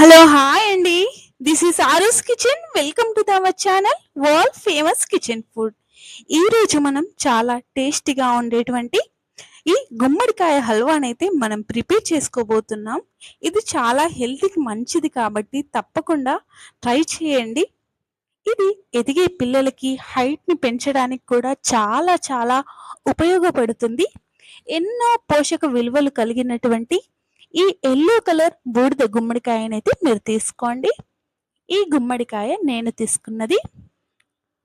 Hello hi అండి. This is Aorus kitchen welcome to our channel world famous kitchen food ఈ రోజు మనం చాలా టేస్టీగా ఉండేటువంటి ఈ గుమ్మడికాయ హల్వానైతే మనం ప్రిపేర్ చేసుకోబోతున్నాం. ఇది చాలా హెల్త్కి మంచిది కాబట్టి తప్పకుండా ట్రై చేయండి. ఇది ఎదిగే పిల్లలకి హైట్ని పెంచడానికి కూడా చాలా చాలా ఉపయోగపడుతుంది. ఎన్నో పోషక విలువలు కలిగినటువంటి ఈ ఎల్లో కలర్ బూడిద గుమ్మడికాయనైతే మీరు తీసుకోండి. ఈ గుమ్మడికాయ నేను తీసుకున్నది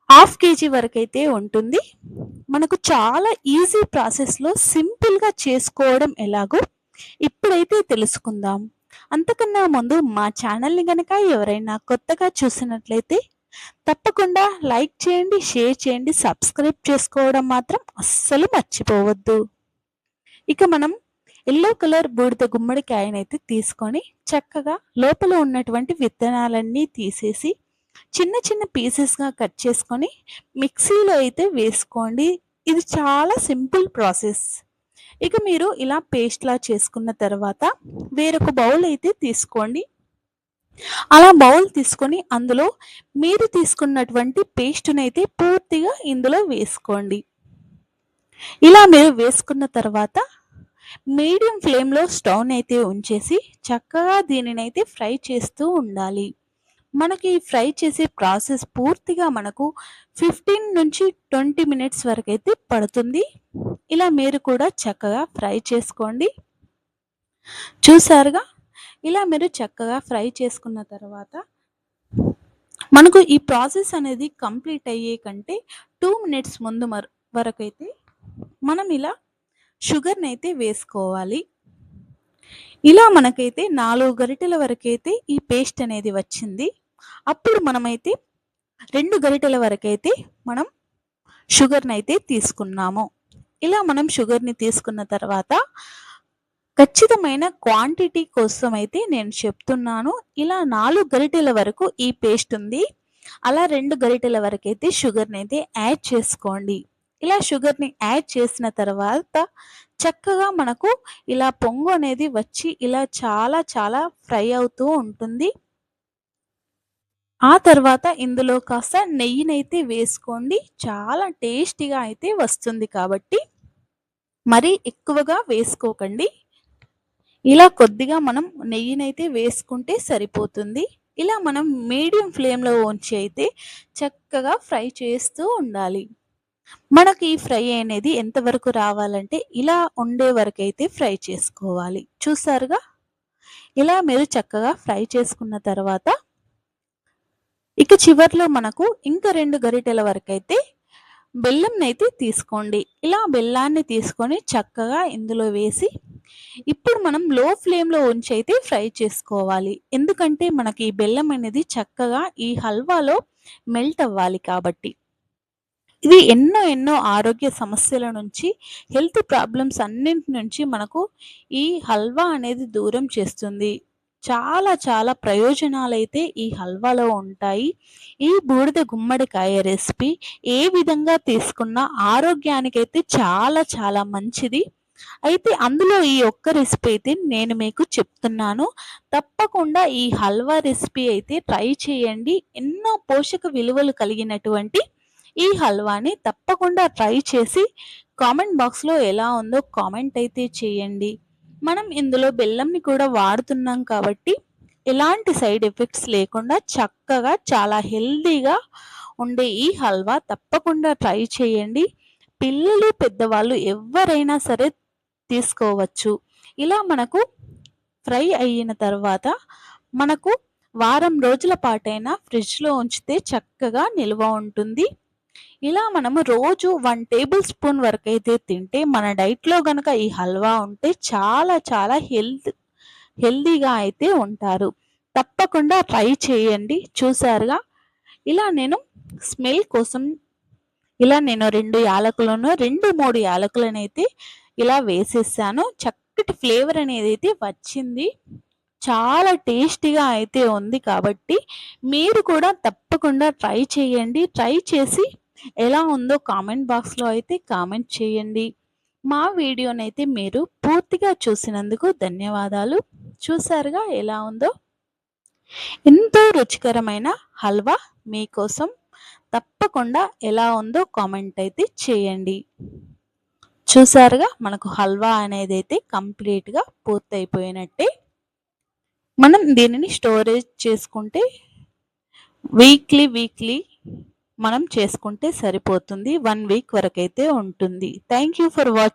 హాఫ్ కేజీ వరకు అయితే ఉంటుంది. మనకు చాలా ఈజీ ప్రాసెస్లో సింపుల్గా చేసుకోవడం ఎలాగో ఇప్పుడైతే తెలుసుకుందాం. అంతకన్నా ముందు మా ఛానల్ని కనుక ఎవరైనా కొత్తగా చూసినట్లయితే తప్పకుండా లైక్ చేయండి షేర్ చేయండి సబ్స్క్రైబ్ చేసుకోవడం మాత్రం అస్సలు మర్చిపోవద్దు. ఇక మనం ఎల్లో కలర్ బూడిద గుమ్మడికాయనైతే తీసుకొని చక్కగా లోపల ఉన్నటువంటి విత్తనాలన్నీ తీసేసి చిన్న చిన్న పీసెస్గా కట్ చేసుకొని మిక్సీలో అయితే వేసుకోండి. ఇది చాలా సింపుల్ ప్రాసెస్. ఇక మీరు ఇలా పేస్ట్లా చేసుకున్న తర్వాత వేరొక బౌల్ అయితే తీసుకోండి. అలా బౌల్ తీసుకొని అందులో మీరు తీసుకున్నటువంటి పేస్ట్నైతే పూర్తిగా ఇందులో వేసుకోండి. ఇలా మీరు వేసుకున్న తర్వాత మీడియం ఫ్లేమ్లో స్టవ్ అయితే ఉంచేసి చక్కగా దీనినైతే ఫ్రై చేస్తూ ఉండాలి. మనకి ఫ్రై చేసే ప్రాసెస్ పూర్తిగా మనకు ఫిఫ్టీన్ నుంచి ట్వంటీ మినిట్స్ వరకు అయితే పడుతుంది. ఇలా మీరు కూడా చక్కగా ఫ్రై చేసుకోండి. చూసారుగా? ఇలా మీరు చక్కగా ఫ్రై చేసుకున్న తర్వాత మనకు ఈ ప్రాసెస్ అనేది కంప్లీట్ అయ్యే కంటే టూ మినిట్స్ ముందు వరకు అయితే మనం ఇలా షుగర్ని అయితే వేసుకోవాలి. ఇలా మనకైతే నాలుగు గరిటెల వరకైతే ఈ పేస్ట్ అనేది వచ్చింది. అప్పుడు మనమైతే రెండు గరిటెల వరకైతే మనం షుగర్ని అయితే తీసుకున్నాము. ఇలా మనం షుగర్ని తీసుకున్న తర్వాత ఖచ్చితమైన క్వాంటిటీ కోసం అయితే నేను చెప్తున్నాను. ఇలా నాలుగు గరిటెల వరకు ఈ పేస్ట్ ఉంది. అలా రెండు గరిటెల వరకైతే షుగర్ని అయితే యాడ్ చేసుకోండి. ఇలా షుగర్ని యాడ్ చేసిన తర్వాత చక్కగా మనకు ఇలా పొంగు అనేది వచ్చి ఇలా చాలా చాలా ఫ్రై అవుతూ ఉంటుంది. ఆ తర్వాత ఇందులో కాస్త నెయ్యినైతే వేసుకోండి. చాలా టేస్టీగా అయితే వస్తుంది కాబట్టి మరీ ఎక్కువగా వేసుకోకండి. ఇలా కొద్దిగా మనం నెయ్యినైతే వేసుకుంటే సరిపోతుంది. ఇలా మనం మీడియం ఫ్లేమ్లో ఉంచి అయితే చక్కగా ఫ్రై చేస్తూ ఉండాలి. మనకి ఈ ఫ్రై అనేది ఎంతవరకు రావాలంటే ఇలా ఉండే వరకు అయితే ఫ్రై చేసుకోవాలి. చూసారుగా? ఇలా మీరు చక్కగా ఫ్రై చేసుకున్న తర్వాత ఇక చివరిలో మనకు ఇంకా రెండు గరిటెల వరకు అయితే బెల్లంనైతే తీసుకోండి. ఇలా బెల్లాన్ని తీసుకొని చక్కగా ఇందులో వేసి ఇప్పుడు మనం లో ఫ్లేమ్లో ఉంచి అయితే ఫ్రై చేసుకోవాలి. ఎందుకంటే మనకి ఈ బెల్లం అనేది చక్కగా ఈ హల్వాలో మెల్ట్ అవ్వాలి కాబట్టి. ఇది ఎన్నో ఎన్నో ఆరోగ్య సమస్యల నుంచి హెల్త్ ప్రాబ్లమ్స్ అన్నింటి నుంచి మనకు ఈ హల్వా అనేది దూరం చేస్తుంది. చాలా చాలా ప్రయోజనాలు అయితే ఈ హల్వాలో ఉంటాయి. ఈ బూడిద గుమ్మడికాయ రెసిపీ ఏ విధంగా తీసుకున్నా ఆరోగ్యానికైతే చాలా చాలా మంచిది. అయితే అందులో ఈ ఒక్క రెసిపీ అయితే నేను మీకు చెప్తున్నాను. తప్పకుండా ఈ హల్వా రెసిపీ అయితే ట్రై చేయండి. ఎన్నో పోషక విలువలు కలిగినటువంటి ఈ హల్వాని తప్పకుండా ట్రై చేసి కామెంట్ బాక్స్లో ఎలా ఉందో కామెంట్ అయితే చేయండి. మనం ఇందులో బెల్లంని కూడా వాడుతున్నాం కాబట్టి ఎలాంటి సైడ్ ఎఫెక్ట్స్ లేకుండా చక్కగా చాలా హెల్దీగా ఉండే ఈ హల్వా తప్పకుండా ట్రై చేయండి. పిల్లలు పెద్దవాళ్ళు ఎవరైనా సరే తీసుకోవచ్చు. ఇలా మనకు ఫ్రై అయిన తర్వాత మనకు వారం రోజుల పాటైనా ఫ్రిడ్జ్లో ఉంచితే చక్కగా నిల్వ ఉంటుంది. ఇలా మనము రోజు వన్ టేబుల్ స్పూన్ వరకు అయితే తింటే మన డైట్లో కనుక ఈ హల్వా ఉంటే చాలా చాలా హెల్త్ హెల్దీగా అయితే ఉంటారు. తప్పకుండా ట్రై చేయండి. చూసారుగా? ఇలా నేను స్మెల్ కోసం ఇలా నేను రెండు యాలకులను రెండు మూడు యాలకులను అయితే ఇలా వేసేసాను. చక్కటి ఫ్లేవర్ అనేది అయితే వచ్చింది. చాలా టేస్టీగా అయితే ఉంది కాబట్టి మీరు కూడా తప్పకుండా ట్రై చేయండి. ట్రై చేసి ఎలా ఉందో కామెంట్ బాక్స్లో అయితే కామెంట్ చేయండి. మా వీడియోనైతే మీరు పూర్తిగా చూసినందుకు ధన్యవాదాలు. చూసారుగా ఎలా ఉందో? ఎంతో రుచికరమైన హల్వా మీకోసం తప్పకుండా ఎలా ఉందో కామెంట్ అయితే చేయండి. చూసారుగా మనకు హల్వా అనేది అయితే కంప్లీట్గా పూర్తయిపోయినట్టే. మనం దీనిని స్టోరేజ్ చేసుకుంటే వీక్లీ వీక్లీ మనం చేసుకుంటే సరిపోతుంది. వన్ వీక్ వరకు అయితే ఉంటుంది. Thank you for watch